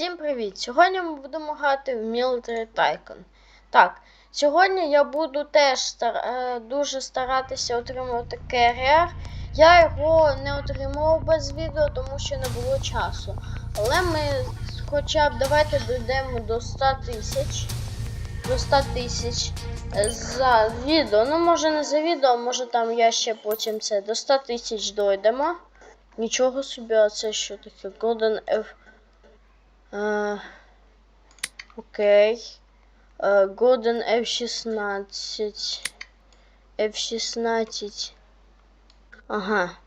Всім привіт! Сьогодні ми будемо грати в Military Tycoon. Так, сьогодні я буду теж стар... е, дуже старатися отримувати керіар. Я його не отримував без відео, тому що не було часу. Але ми хоча б давайте дійдемо до 100 тисяч. До 100 тисяч е, за відео. Ну, може не за відео, може там я ще потім це до 100 тисяч дойдемо. Нічого собі, а це що таке? Golden F. Е, Окей. Е, Golden F16. F16. Ага.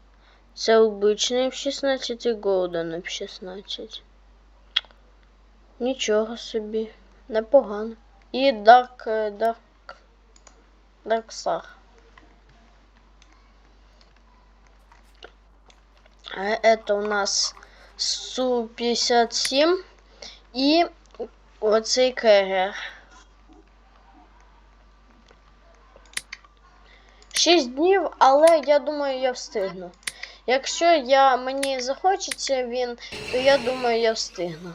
Це обичний F16 і Golden F16. Нічого собі. Непогано. І Dark. е, Dark. Dark Star. А Это у нас Су-57 І оцей керер. 6 днів, але я думаю, я встигну. Якщо я, мені захочеться він, то я думаю, я встигну.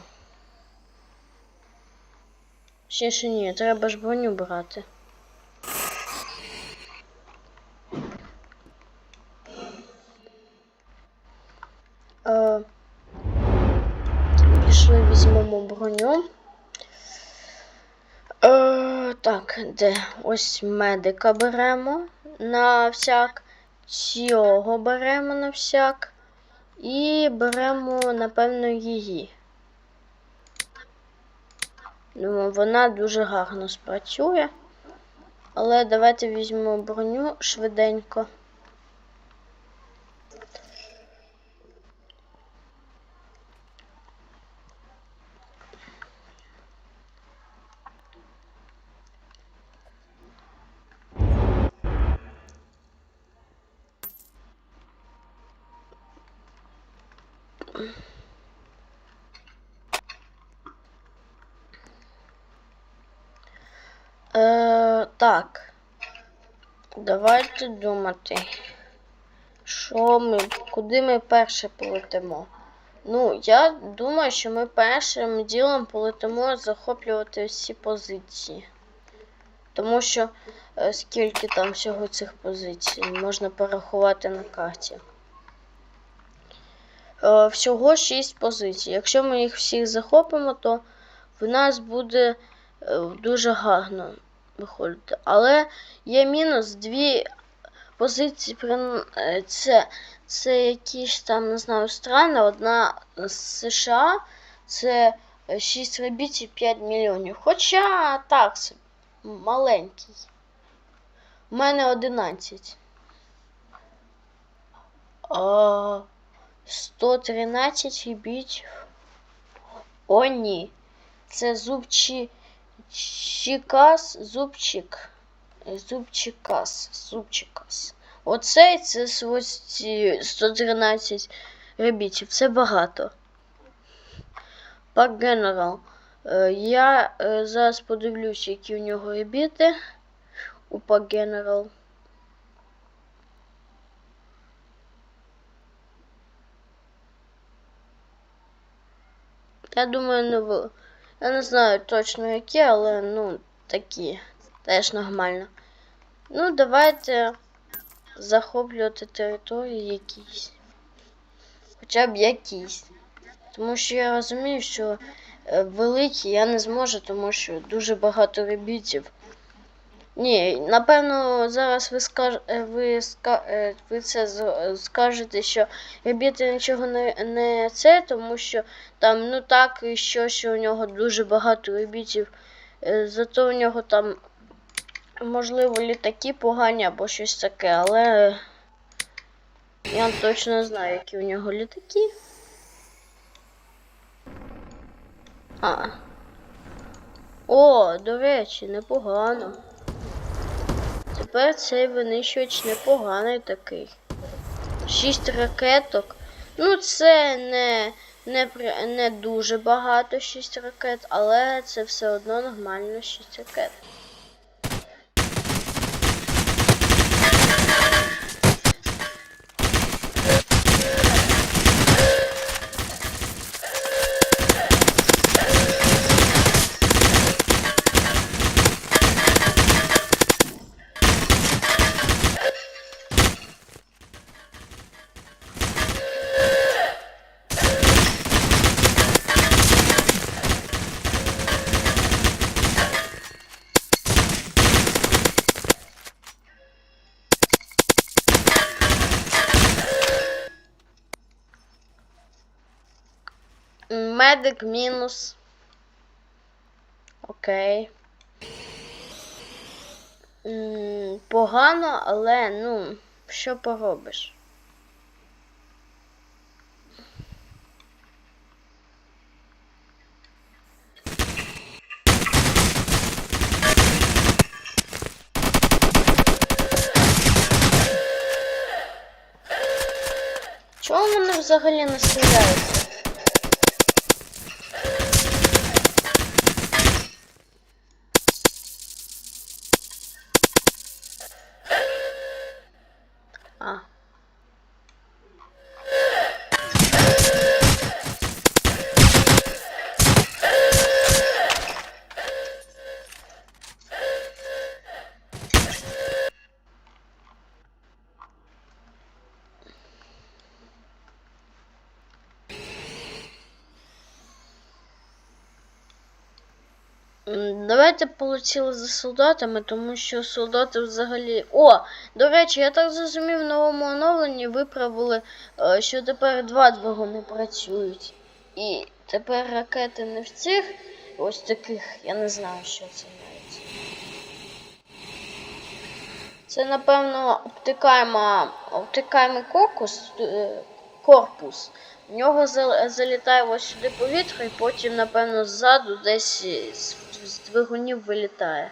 Ще ще ні, треба ж броню брати. Е, Пішли, візьмемо броню. Е, так, де? Ось медика беремо на всяк. Цього беремо на всяк. І беремо, напевно, її. Думаю, вона дуже гарно спрацює. Але давайте візьмемо броню швиденько. Е, так. Давайте думати. Що ми, куди ми перше полетимо? Ну, я думаю, що ми першим ділом полетимо захоплювати всі позиції. Тому що е, скільки там всього цих позицій можна порахувати на карті. Е, всього 6 позицій. Якщо ми їх всіх захопимо, то в нас буде е, дуже гарно виходити. Але є мінус дві позиції. е, Це, це якісь там, не знаю, страни. Одна з США це 6 робіт і 5 мільйонів. Хоча так, маленький. У мене 11. А, 113 ребітів. О, ні. Це зубчі. Чікас, зубчик. Зубчикас, зубчикас. Оцей це с- 113 ребітів. Це багато. Пак Генерал. Е, Я е, зараз подивлюсь, які у нього ребіти. У Пак Генерал. Я думаю, не. Я не знаю точно які, але ну, такі. Теж нормально. Ну, давайте захоплювати території якісь. Хоча б якісь. Тому що я розумію, що е, великі я не зможу, тому що дуже багато ребітів. Ні, напевно, зараз ви скаж... е, ви, ска... е, ви це скажете, що ребіти нічого не, не це, тому що там, ну так, і що, що у нього дуже багато ребітів. Е, Зато у нього там, можливо, літаки погані або щось таке, але я точно знаю, які у нього літаки. А. О, до речі, непогано. Тепер цей винищувач непоганий такий. Шість ракеток. Ну, це не, не, не дуже багато 6 ракет, але це все одно нормально 6 ракет. Медик мінус. Окей. Погано, але ну, що поробиш? Чого вони взагалі не стріляються? А. М, Давайте полетіли за солдатами, тому що солдати взагалі. О! До речі, я так зрозумів, в новому оновленні виправили, е, що тепер два двигуни працюють. І тепер ракети не в цих, ось таких, я не знаю, що це навіть. Це, напевно, обтикаема, обтикаємий корпус, е, корпус. В нього залітає ось сюди повітря і потім, напевно, ззаду десь з, двигунів вилітає.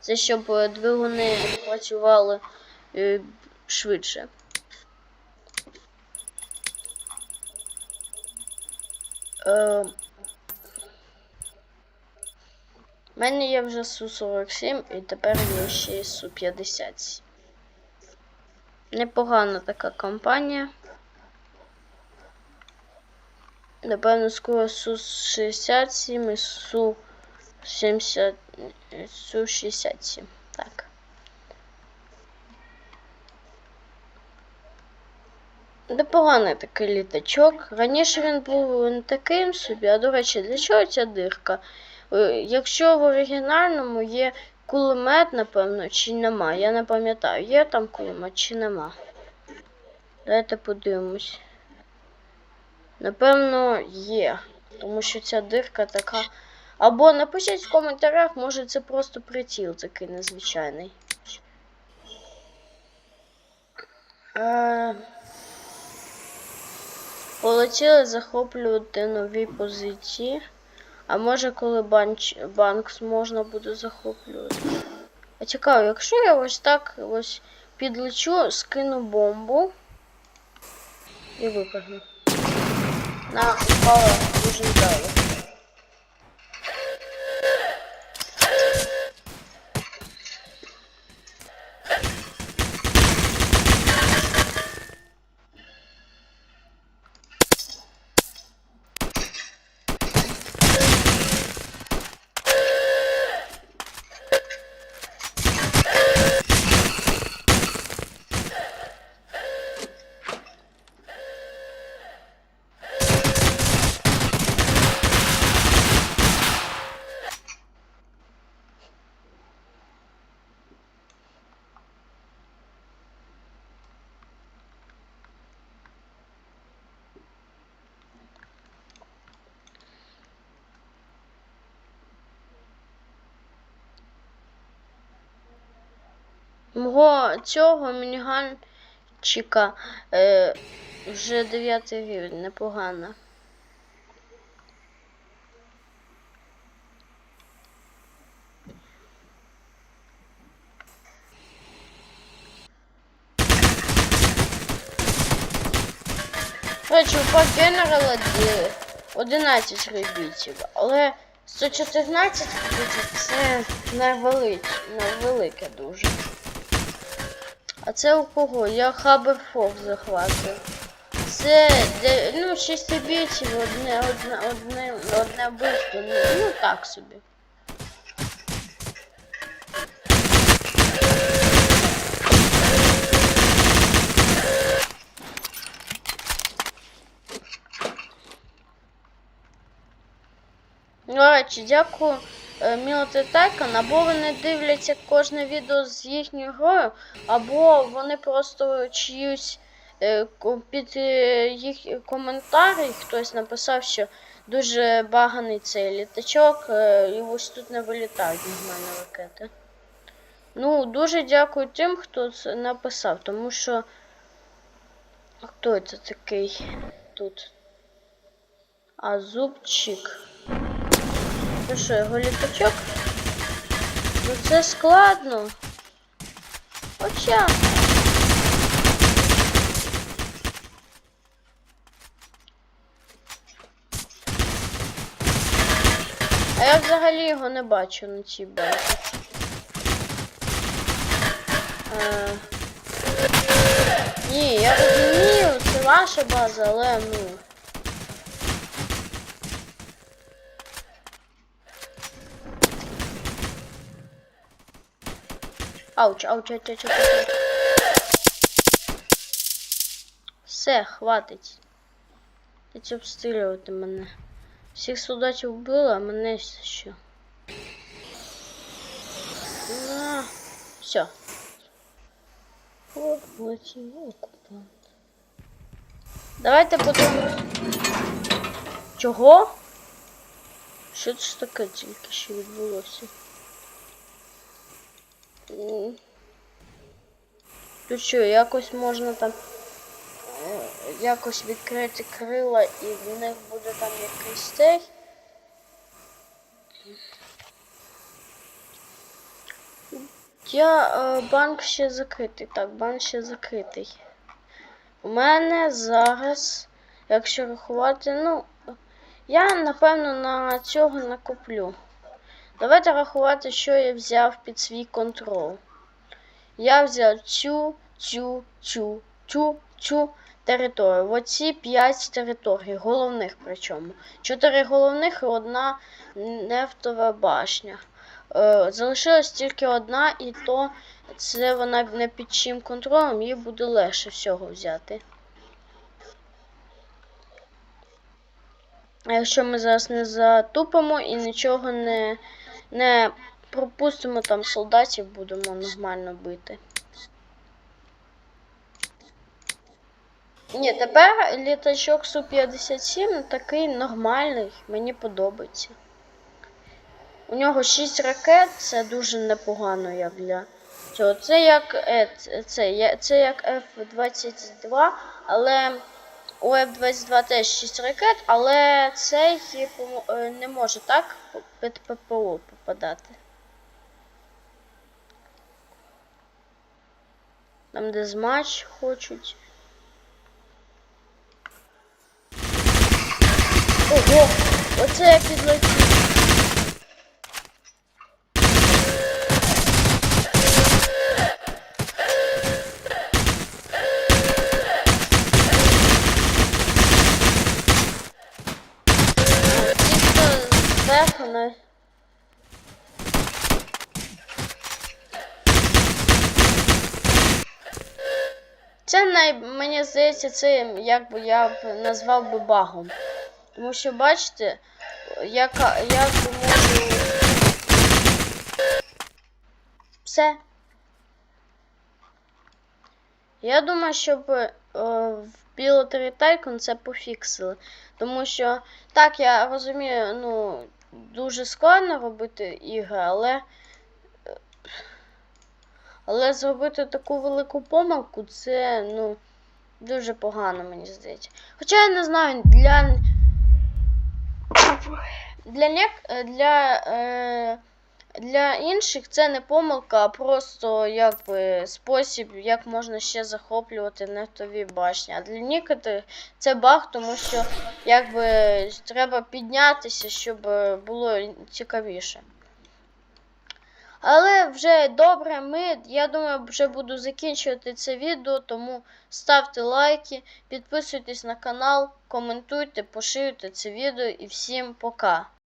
Це щоб е, двигуни працювали е, швидше. Е, У мене є вже Су-47 і тепер є ще Су-57. Непогана така компанія. Напевно, скоро Су-67 і Су-70... Су-67. Так. Непоганий такий літачок. Раніше він був не таким собі, а до речі, для чого ця дирка? Е, Якщо в оригінальному є кулемет, напевно, чи нема, я не пам'ятаю, є там кулемет чи нема. Давайте подивимось. Напевно, є. Тому що ця дирка така. Або напишіть в коментарях, може це просто приціл такий незвичайний. Е... Полетіли захоплювати нові позиції. А може, коли банч... банк можна буде захоплювати. А цікаво, якщо я ось так ось підлечу, скину бомбу і випрыгну. На упала дуже вдало. Мого цього мініганчика е, вже 9 рівень, непогано. До пак генерала ді- 11 ребітів, але 114 ребітів це невелике, невелике дуже. А це у кого? Я Хаберфов захватив. Це ну, 6 ребітів, одне, одне, одне, одне вбивство, ну, ну так собі. До речі, дякую е, Мілоти Тайкон, або вони дивляться кожне відео з їхньою грою, або вони просто чиюсь е, під е, їх коментарі хтось написав, що дуже баганий цей літачок, і ось тут не вилітають нормально ракети. Ну, дуже дякую тим, хто це написав, тому що. Хто це такий тут? А зубчик. Ну що, його літачок? Ну це складно. Хоча. А я взагалі його не бачу на цій базі. Ні, я розумію, це ваша база, але ну. Ауч, ауч, ауч, ауч, ауч. Все, хватить. Дайте обстрілювати мене. Всіх солдатів вбили, а мене. На. Все. Окупант. Давайте подивимось. Чого? Що це таке тільки що відбулося? Тут що, якось можна там е, якось відкрити крила і в них буде там якийсь цей. Я е, банк ще закритий. Так, банк ще закритий. У мене зараз, якщо рахувати, ну, я напевно на цього накоплю. Давайте рахувати, що я взяв під свій контроль. Я взяв цю, цю, цю, цю, цю територію. Оці 5 територій, головних причому. Чотири головних і одна нефтова башня. Е, залишилась тільки одна, і то це вона не під чим контролем, їй буде легше всього взяти. Якщо ми зараз не затупимо і нічого не, не пропустимо, там солдатів будемо нормально бити. Ні, тепер літачок Су-57 такий нормальний, мені подобається. У нього 6 ракет, це дуже непогано як для цього. Це як е, це, це як F-22, але у F-22 теж 6 ракет, але цей помо- е, не може так під ППО попадати. Там, де змач хочуть. Ого! Оце я підлетів. Ті, хто зверху на... Це най... здається, це як би я б назвав би багом. Тому що бачите, як би можу. Все. Я думаю, щоб е, в Pilotary Tycoon це пофіксили. Тому що, так, я розумію, ну, дуже складно робити ігри, але. е, Але зробити таку велику помилку, це, ну, дуже погано, мені здається. Хоча я не знаю, для. Для нек... е, для, е... для інших це не помилка, а просто якби спосіб, як можна ще захоплювати нефтові башні. А для некоторих це баг, тому що якби треба піднятися, щоб е, було цікавіше. Але вже добре, ми, я думаю, вже буду закінчувати це відео, тому ставте лайки, підписуйтесь на канал, коментуйте, поширюйте це відео і всім пока.